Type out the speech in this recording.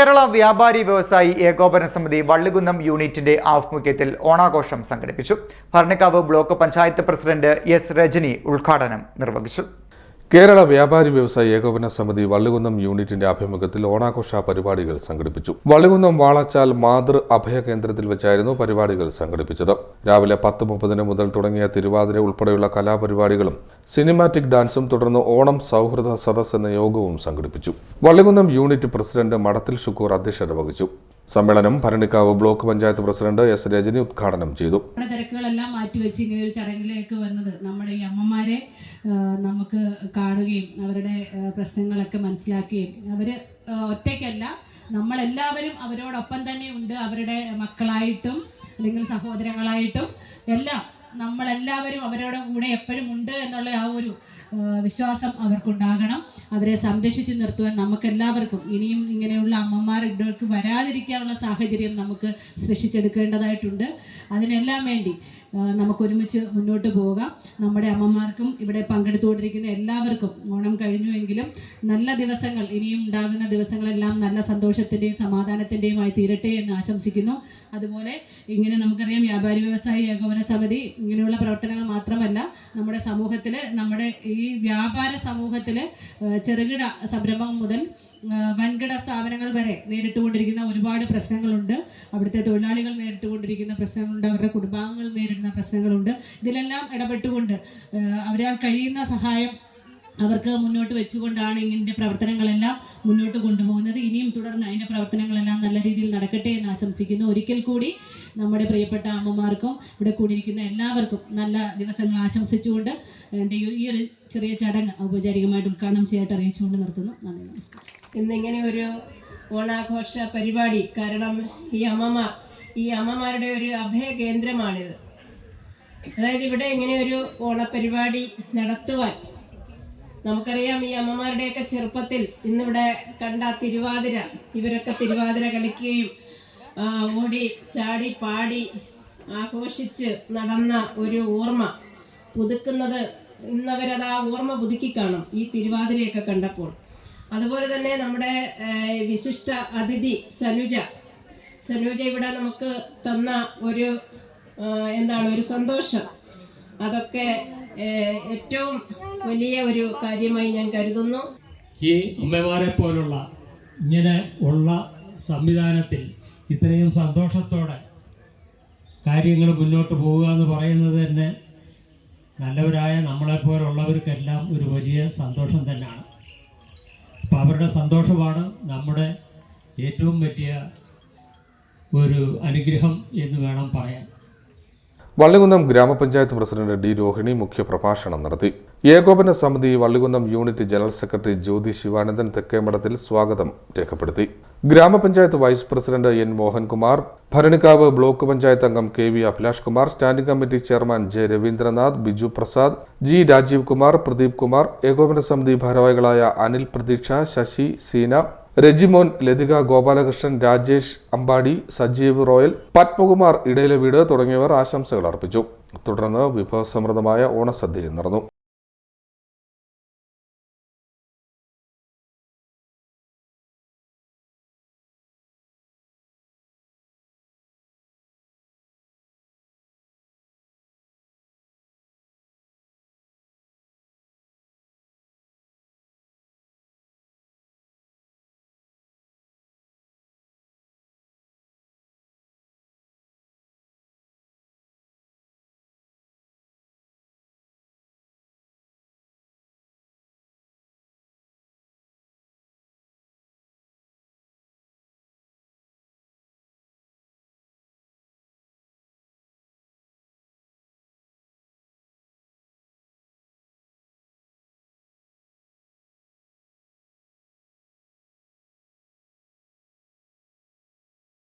കേരള വ്യാപാരി വ്യവസായി ഏകോപന സമിതി വള്ളികുന്നം യൂണിറ്റിന്റെ ആഭിമുഖ്യത്തിൽ ഓണാഘോഷം സംഘടിപ്പിച്ചു. Bharanikkavu block panchayat president S Rajani ഉദ്ഘാടനം നിർവഹിച്ചു. കേരള വ്യാപാരി വ്യവസായ ഏകോപന സമിതി വള്ളികുന്നം യൂണിറ്റിന്റെ ആഭിമുഖ്യത്തിൽ ഓണാഘോഷ പരിപാടികൾ സംഘടിപ്പിച്ചു. വള്ളികുന്നം വാളച്ചാൽ മാതൃ അഭയ കേന്ദ്രത്തിൽ വെച്ചായിരുന്നു പരിപാടികൾ സംഘടിപ്പിച്ചത്. രാവിലെ പത്ത് മുപ്പതിന് മുതൽ തുടങ്ങിയ തിരുവാതിര ഉൾപ്പെടെയുള്ള കലാപരിപാടികളും സിനിമാറ്റിക് ഡാൻസും തുടർന്ന് ഓണം സൗഹൃദ സദസ് എന്ന യോഗവും സംഘടിപ്പിച്ചു. വള്ളികുന്നം യൂണിറ്റ് പ്രസിഡന്റ് മടത്തിൽ ഷുക്കൂർ അധ്യക്ഷത വഹിച്ചു. സമ്മേളനം Bharanikkavu block panchayat president S Rajani ഉദ്ഘാടനം ചെയ്തു. തിരക്കുകളെല്ലാം മാറ്റിവെച്ച് ഇങ്ങനെ ഒരു ചടങ്ങിലേക്ക് വന്നത് നമ്മുടെ ഈ അമ്മമാരെ നമുക്ക് കാണുകയും അവരുടെ പ്രശ്നങ്ങളൊക്കെ മനസ്സിലാക്കുകയും. അവർ ഒറ്റയ്ക്കല്ല നമ്മളെല്ലാവരും അവരോടൊപ്പം തന്നെ ഉണ്ട്. അവരുടെ മക്കളായിട്ടും അല്ലെങ്കിൽ സഹോദരങ്ങളായിട്ടും എല്ലാം നമ്മളെല്ലാവരും അവരുടെ കൂടെ എപ്പോഴും ഉണ്ട് എന്നുള്ള ആ ഒരു വിശ്വാസം അവർക്കുണ്ടാകണം. അവരെ സംരക്ഷിച്ച് നിർത്തുവാൻ നമുക്കെല്ലാവർക്കും ഇനിയും ഇങ്ങനെയുള്ള അമ്മമാർ ഇവിടേക്ക് വരാതിരിക്കാനുള്ള സാഹചര്യം നമുക്ക് സൃഷ്ടിച്ചെടുക്കേണ്ടതായിട്ടുണ്ട്. അതിനെല്ലാം വേണ്ടി നമുക്കൊരുമിച്ച് മുന്നോട്ട് പോകാം. നമ്മുടെ അമ്മമാർക്കും ഇവിടെ പങ്കെടുത്തുകൊണ്ടിരിക്കുന്ന എല്ലാവർക്കും ഓണം കഴിഞ്ഞുവെങ്കിലും നല്ല ദിവസങ്ങൾ ഇനിയും ഉണ്ടാകുന്ന ദിവസങ്ങളെല്ലാം നല്ല സന്തോഷത്തിന്റെയും സമാധാനത്തിന്റെയുമായി തീരട്ടെ എന്ന് ആശംസിക്കുന്നു. അതുപോലെ ഇങ്ങനെ നമുക്കറിയാം വ്യാപാരി വ്യവസായി ഏകോപന സമിതി ഇങ്ങനെയുള്ള പ്രവർത്തനങ്ങൾ മാത്രമല്ല നമ്മുടെ സമൂഹത്തിൽ നമ്മുടെ ഈ വ്യാപാര സമൂഹത്തിൽ ചെറുകിട സംരംഭം മുതൽ വൻകിട സ്ഥാപനങ്ങൾ വരെ നേരിട്ടുകൊണ്ടിരിക്കുന്ന ഒരുപാട് പ്രശ്നങ്ങളുണ്ട്. അവിടുത്തെ തൊഴിലാളികൾ നേരിട്ടുകൊണ്ടിരിക്കുന്ന പ്രശ്നങ്ങളുണ്ട്. അവരുടെ കുടുംബാംഗങ്ങൾ നേരിടുന്ന പ്രശ്നങ്ങളുണ്ട്. ഇതിലെല്ലാം ഇടപെട്ടുകൊണ്ട് അവരാൽ കഴിയുന്ന സഹായം അവർക്ക് മുന്നോട്ട് വെച്ചുകൊണ്ടാണ് ഇങ്ങനെ പ്രവർത്തനങ്ങളെല്ലാം മുന്നോട്ട് കൊണ്ടുപോകുന്നത്. ഇനിയും തുടർന്ന് അതിന്റെ പ്രവർത്തനങ്ങളെല്ലാം നല്ല രീതിയിൽ നടക്കട്ടെ എന്ന് ആശംസിക്കുന്നു. ഒരിക്കൽ കൂടി നമ്മുടെ പ്രിയപ്പെട്ട അമ്മമാർക്കും ഇവിടെ കൂടിയിരിക്കുന്ന എല്ലാവർക്കും നല്ല ദിവസങ്ങൾ ആശംസിച്ചുകൊണ്ട് എന്റെ ഈ- ഒരു ചെറിയ ചടങ്ങ് ഔപചാരികമായിട്ട് ഉദ്ഘാടനം ചെയ്യട്ട് അറിയിച്ചുകൊണ്ട് നിർത്തുന്നു. നന്ദി നമസ്കാരം. ഇന്നിങ്ങനെ ഒരു ഓണാഘോഷ പരിപാടി കാരണം ഈ അമ്മമാർ ഈ അമ്മമാരുടെ ഒരു അഭയ കേന്ദ്രമാണിത്. അതായത് ഇവിടെ ഇങ്ങനെ ഒരു ഓണപരിപാടി നടത്തുവാൻ നമുക്കറിയാം ഈ അമ്മമാരുടെയൊക്കെ ചെറുപ്പത്തിൽ ഇന്നിവിടെ കണ്ട തിരുവാതിര ഇവരൊക്കെ തിരുവാതിര കളിക്കുകയും ഓടി ചാടി പാടി ആഘോഷിച്ച് നടന്ന ഒരു ഓർമ്മ. പുതുക്കുന്നത് ഇന്നവരത് ആ ഓർമ്മ പുതുക്കി കാണും ഈ തിരുവാതിരയൊക്കെ കണ്ടപ്പോൾ. അതുപോലെ തന്നെ നമ്മുടെ വിശിഷ്ട അതിഥി സനുജ. സനുജ ഇവിടെ നമുക്ക് തന്ന ഒരു എന്താണ് ഒരു സന്തോഷം. അതൊക്കെ ഏറ്റവും വലിയ ഒരു കാര്യമായി ഞാൻ കരുതുന്നു. ഈ അമ്മമാരെ പോലുള്ള ഇങ്ങനെ ഉള്ള സംവിധാനത്തിൽ ഇത്രയും സന്തോഷത്തോടെ കാര്യങ്ങൾ മുന്നോട്ട് പോവുക എന്ന് പറയുന്നത് തന്നെ നല്ലവരായ നമ്മളെപ്പോലുള്ളവർക്കെല്ലാം ഒരു വലിയ സന്തോഷം തന്നെയാണ്. അപ്പം അവരുടെ സന്തോഷമാണ് നമ്മുടെ ഏറ്റവും വലിയ ഒരു അനുഗ്രഹം എന്ന് വേണം പറയാൻ. വള്ളികുന്നം ഗ്രാമപഞ്ചായത്ത് പ്രസിഡന്റ് ഡി രോഹിണി മുഖ്യപ്രഭാഷണം നടത്തി. ഏകോപന സമിതി Vallikunnam unit general secretary Jyothi Sivanandan തെക്കേമഠത്തിൽ സ്വാഗതം രേഖപ്പെടുത്തി. ഗ്രാമപഞ്ചായത്ത് vice president N Mohankumar Bharanikkavu block panchayat അംഗം K V Abhilash Kumar standing committee chairman J Raveendranath Biju Prasad G Rajeev Kumar Pradeep Kumar ഏകോപന സമിതി ഭാരവാഹികളായ അനിൽ പ്രതീക്ഷ ശശി സീന രജിമോൻ ലതിക ഗോപാലകൃഷ്ണൻ രാജേഷ് അമ്പാടി സജീവ് റോയൽ പത്മകുമാർ ഇടയിലെ വീട് തുടങ്ങിയവർ ആശംസകൾ അർപ്പിച്ചു. തുടർന്ന് വിഭവസമൃദ്ധമായ ഓണസദ്യയും നടന്നു.